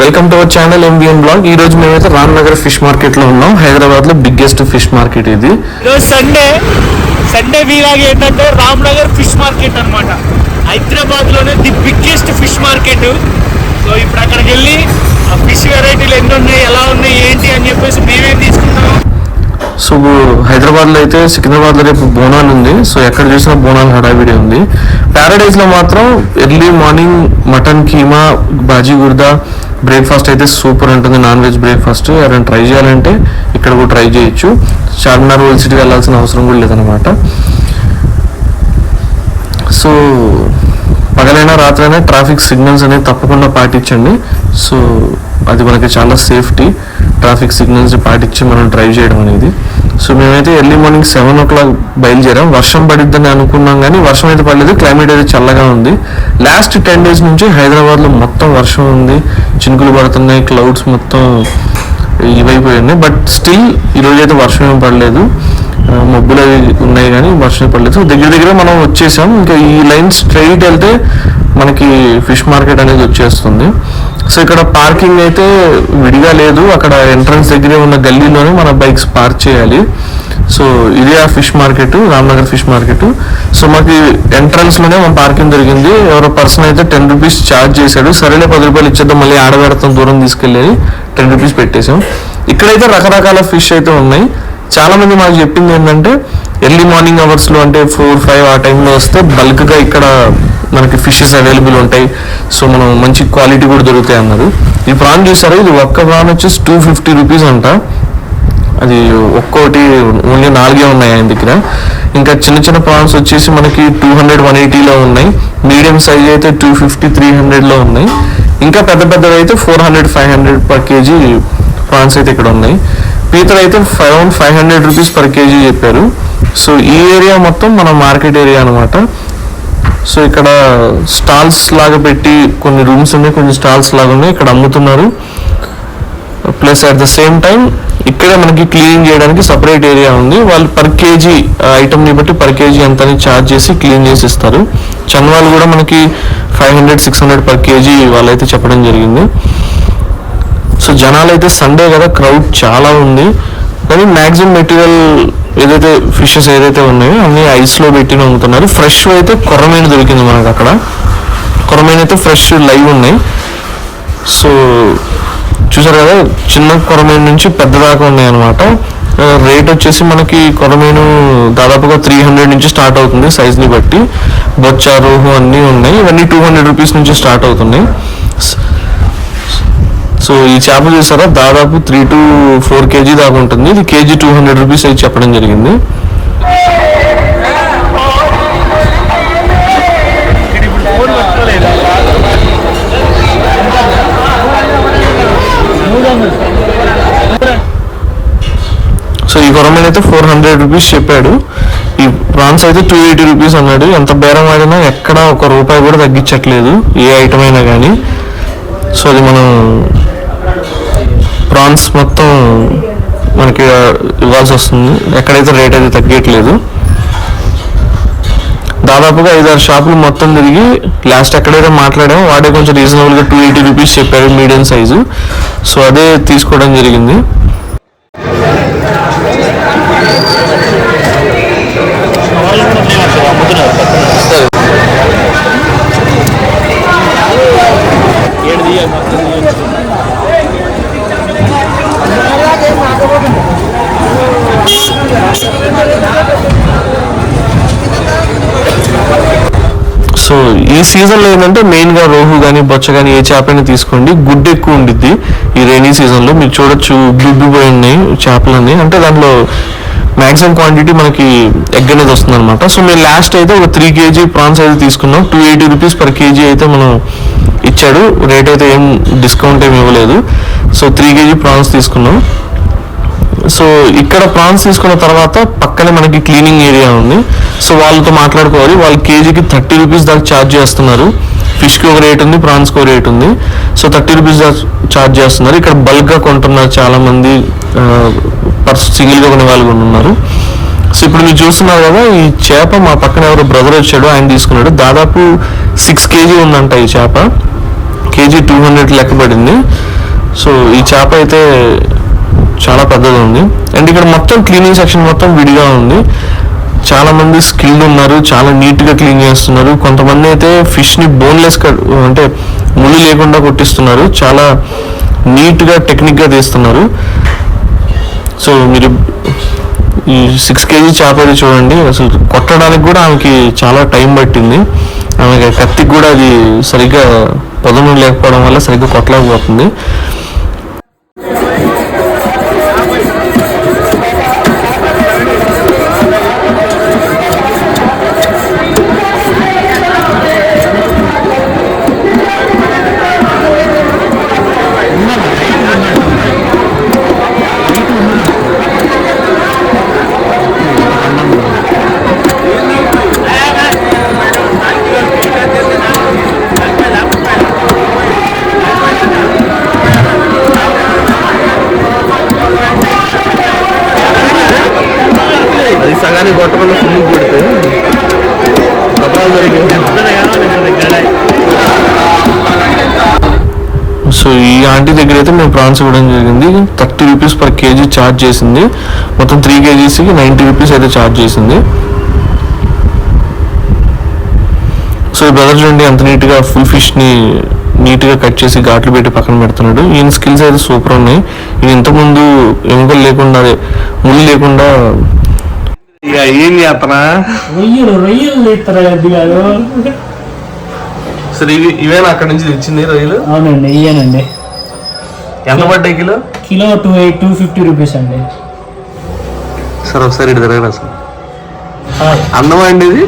Welcome to our channel MVN blog ఈ రోజు మేమైతే రామ్నగర్ ఫిష్ మార్కెట్లో ఉన్నాం. హైదరాబాద్లో బిగ్గెస్ట్ ఫిష్ మార్కెట్ ఇది. సండే సండే వీలాగ్ ఏంటంటే రామ్నగర్ ఫిష్ మార్కెట్ అన్నమాట. హైదరాబాద్లోనే the biggest fish market. So ఇప్పుడు అక్కడికి వెళ్ళి ఆ ఫిష్ వెరైటీలు ఎన్ని ఉన్నాయి ఎలా ఉన్నాయి ఏంటి అని చెప్పేసి మేమేం తీసుకుంటాం. సో హైదరాబాద్లో అయితే సికింద్రాబాద్లో రేపు బోనాలు ఉంది. సో ఎక్కడ చూసినా బోనాలు హడావిడి ఉంది. ప్యారడైజ్లో మాత్రం ఎర్లీ మార్నింగ్ మటన్ కీమా బాజీ గుర్దా బ్రేక్ఫాస్ట్ అయితే సూపర్ ఉంటుంది నాన్ వెజ్ బ్రేక్ఫాస్ట్. ఎవరైనా ట్రై చేయాలంటే ఇక్కడ కూడా ట్రై చేయొచ్చు. చార్మినార్ ఓల్డ్ సిటీ వెళ్ళాల్సిన అవసరం కూడా లేదనమాట సో పగలైనా రాత్రైనా ట్రాఫిక్ సిగ్నల్స్ అనేది తప్పకుండా పాటించండి. సో అది మనకి చాలా సేఫ్టీ. ట్రాఫిక్ సిగ్నల్స్ పాటించి మనం డ్రైవ్ చేయడం అనేది. సో మేమైతే early morning seven o'clock బయలుదేరాం. వర్షం పడిద్దని అనుకున్నాం కానీ వర్షం అయితే పడలేదు. క్లైమేట్ అయితే చల్లగా ఉంది. లాస్ట్ టెన్ డేస్ నుంచి హైదరాబాద్లో మొత్తం వర్షం ఉంది. చినుకులు పడుతున్నాయి క్లౌడ్స్ మొత్తం ఇవైపోయాయి బట్ స్టిల్ ఈరోజు అయితే వర్షం ఏం పడలేదు. మబ్బులు అవి ఉన్నాయి కానీ వర్షం పడలేదు. దగ్గర దగ్గర మనం వచ్చేసాం. ఇంకా ఈ లైన్ స్ట్రైట్ వెళ్తే మనకి ఫిష్ మార్కెట్ అనేది వచ్చేస్తుంది. సో ఇక్కడ పార్కింగ్ అయితే విడిగా లేదు. అక్కడ ఎంట్రన్స్ దగ్గరే ఉన్న గల్లీలోనే మన బైక్స్ పార్క్ చేయాలి. సో ఇదే ఆ fish market Ramnagar fish market. So మాకు ఎంట్రన్స్లోనే మా పార్కింగ్ దొరికింది. ఎవరో పర్సన్ అయితే టెన్ రూపీస్ ఛార్జ్ చేశాడు. సరేలే పది రూపాయలు ఇచ్చేద్దాం మళ్ళీ ఆడబెడతాం దూరం తీసుకెళ్ళి టెన్ రూపీస్ పెట్టేసాం ఇక్కడైతే రకరకాల ఫిష్ అయితే ఉన్నాయి. చాలా మంది మాకు చెప్పింది ఏంటంటే ఎర్లీ మార్నింగ్ అవర్స్లో అంటే ఫోర్ ఫైవ్ ఆ టైంలో వస్తే బల్క్గా ఇక్కడ మనకి ఫిషెస్ అవైలబుల్ ఉంటాయి. సో మనం మంచి క్వాలిటీ కూడా దొరుకుతాయి అన్నారు. ఈ ప్రాన్ చూసారు? ఇది ఒక్క ప్రాన్ వచ్చేసి టూ ఫిఫ్టీ రూపీస్ అంట. అది ఒక్కోటి ఓన్లీ నాలుగే ఉన్నాయి ఆయన దగ్గర. ఇంకా చిన్న చిన్న ప్రాన్స్ వచ్చేసి మనకి టూ హండ్రెడ్ వన్ ఎయిటీలో ఉన్నాయి. మీడియం సైజ్ అయితే టూ ఫిఫ్టీ త్రీ హండ్రెడ్లో ఉన్నాయి. ఇంకా పెద్ద పెద్దవి అయితే four hundred five hundred per KG prawns అయితే ఇక్కడ ఉన్నాయి. పీతలు అయితే around five hundred rupees per KG చెప్పారు. సో ఈ ఏరియా మొత్తం మన మార్కెట్ ఏరియా అనమాట సో ఇక్కడ స్టాల్స్ లాగా పెట్టి కొన్ని రూమ్స్ ఉన్నాయి కొన్ని స్టాల్స్ లాగా ఉన్నాయి ఇక్కడ అమ్ముతున్నారు. Plus at the same time ఇక్కడే మనకి క్లీన్ చేయడానికి సపరేట్ ఏరియా ఉంది. వాళ్ళు పర్ కేజీ ఐటమ్ని బట్టి పర్ కేజీ ఎంత అని ఛార్జ్ చేసి క్లీన్ చేసి ఇస్తారు. చన్వాలు కూడా మనకి five hundred six hundred per KG వాళ్ళైతే చెప్పడం జరిగింది. సో జనాలు అయితే సండే కదా క్రౌడ్ చాలా ఉంది. కానీ మ్యాక్సిమం మెటీరియల్ ఏదైతే ఫిషెస్ ఏదైతే ఉన్నాయో అన్ని ఐస్లో పెట్టి అమ్ముతున్నారు ఫ్రెష్ అయితే కొరమైన దొరికింది మనకు అక్కడ. కొరమైన అయితే ఫ్రెష్ లైవ్ ఉన్నాయి. సో చూసారు కదా చిన్న కొరమైన నుంచి పెద్ద దాకా ఉన్నాయి అనమాట రేట్ వచ్చేసి మనకి కొరమేను దాదాపుగా త్రీ హండ్రెడ్ నుంచి స్టార్ట్ అవుతుంది సైజ్ని బట్టి. బొచ్చ రోహు అన్నీ ఉన్నాయి. ఇవన్నీ టూ హండ్రెడ్ రూపీస్ నుంచి స్టార్ట్ అవుతున్నాయి. సో ఈ చేప చూసారా? దాదాపు త్రీ టు ఫోర్ కేజీ దాకా ఉంటుంది. ఇది కేజీ టూ హండ్రెడ్ రూపీస్ అయితే చెప్పడం జరిగింది. సో ఈ కొరమైన అయితే ఫోర్ హండ్రెడ్ రూపీస్ చెప్పాడు. ఈ ప్రాన్స్ అయితే టూ ఎయిటీ రూపీస్ అన్నాడు. ఎంత బేరం ఆడినా ఎక్కడ ఒక రూపాయి కూడా తగ్గించట్లేదు. ఏ ఐటమ్ అయినా కానీ సో అది మనం ప్రాన్స్ మొత్తం మనకి ఇవ్వాల్సి వస్తుంది. ఎక్కడైతే రేట్ అయితే తగ్గట్లేదు. దాదాపుగా ఐదారు షాపులు మొత్తం తిరిగి లాస్ట్ ఎక్కడైతే మాట్లాడామో వాడే కొంచెం రీజనబుల్గా టూ ఎయిటీ రూపీస్ చెప్పారు మీడియం సైజు సో అదే తీసుకోవడం జరిగింది వాళ్ళు కూడా ఉన్నాయి అక్కడ అమ్ముతున్నారు ఏడు తీయాలి మొత్తం తీయాలి. సో ఈ సీజన్లో ఏంటంటే మెయిన్గా రోహు కానీ బొచ్చ కానీ ఏ చేపైనా తీసుకోండి. గుడ్డు ఎక్కువ ఉండిద్ది ఈ రైనీ సీజన్లో మీరు చూడొచ్చు గుడ్డుపోయి ఉన్నాయి చేపలన్నీ అంటే దాంట్లో మ్యాక్సిమం క్వాంటిటీ మనకి ఎగ్ అనేది వస్తుంది అనమాట సో మేము లాస్ట్ అయితే ఒక త్రీ కేజీ ప్రాన్స్ అయితే తీసుకున్నాం. Two eighty rupees per KG అయితే మనం ఇచ్చాడు. రేట్ అయితే ఏం డిస్కౌంట్ ఏమి ఇవ్వలేదు. సో త్రీ కేజీ ప్రాన్స్ తీసుకున్నాం. సో ఇక్కడ ప్రాన్స్ తీసుకున్న తర్వాత పక్కనే మనకి క్లీనింగ్ ఏరియా ఉంది. సో వాళ్ళతో మాట్లాడుకోవాలి. వాళ్ళు కేజీకి థర్టీ రూపీస్ దాకా ఛార్జ్ చేస్తున్నారు. ఫిష్కి ఒక రేట్ ఉంది ప్రాన్స్కి ఒక రేట్ ఉంది. సో థర్టీ రూపీస్ దాకా ఛార్జ్ చేస్తున్నారు. ఇక్కడ బల్క్గా కొంటున్నారు చాలామంది పర్స్ సింగిల్గా కొనే వాళ్ళు ఉన్నారు. సో ఇప్పుడు మీరు చూస్తున్నారు కదా ఈ చేప మా పక్కన ఎవరో బ్రదర్ వచ్చాడు ఆయన తీసుకున్నాడు. దాదాపు సిక్స్ కేజీ ఉందంట ఈ చేప. కేజీ టూ హండ్రెడ్ లెక్క పడింది. సో ఈ చేప అయితే చాలా పెద్దది ఉంది. అండ్ ఇక్కడ మొత్తం క్లీనింగ్ సెక్షన్ మొత్తం విడిగా ఉంది. చాలా మంది స్కిల్డ్ ఉన్నారు చాలా నీట్గా క్లీన్ చేస్తున్నారు. కొంతమంది అయితే ఫిష్ని బోన్లెస్ అంటే ముళ్ళు లేకుండా కొట్టిస్తున్నారు. చాలా నీట్గా టెక్నిక్గా తీస్తున్నారు. సో మీరు ఈ సిక్స్ కేజీ చేపది చూడండి. అసలు కొట్టడానికి కూడా ఆమెకి చాలా టైం పట్టింది. ఆమెకి కత్తికి కూడా అది సరిగ్గా పదును లేకపోవడం వల్ల సరిగ్గా కొట్టలేకపోతుంది. అది సగానికి కొట్టకుండా ఫుల్ సో ఈ ఆంటీ దగ్గర అయితే మేము ప్రాన్స్ ఇవ్వడం జరిగింది. Thirty rupees per KG charge చేసింది. మొత్తం త్రీ కేజీస్కి నైంటీ రూపీస్ అయితే ఛార్జ్ చేసింది. సో ఈ బ్రదర్ చూడండి ఎంత నీట్గా ఫుల్ ఫిష్ని నీట్గా కట్ చేసి ఘాట్లు పెట్టి పక్కన పెడుతున్నాడు. ఈయన స్కిల్స్ అయితే సూపర్ ఉన్నాయి. ఈయన ఇంతకుముందు ఎముకలు లేకుండా ముళ్ళు లేకుండా ఇక ఏం చేస్తున్నా రొయ్యలు రొయ్యలు తీస్తారు గారు? సరే ఇవి ఇవేనా అక్కడ నుంచి తెచ్చింది రొయ్యలు? అవునండి ఇయ్యానండి. ఎంత పడ్డాయి kilo? Kilo two eight two fifty rupees అండి. సరే ఒకసారి ఇటు తిరగరా సార్. అందమా అండి ఇది?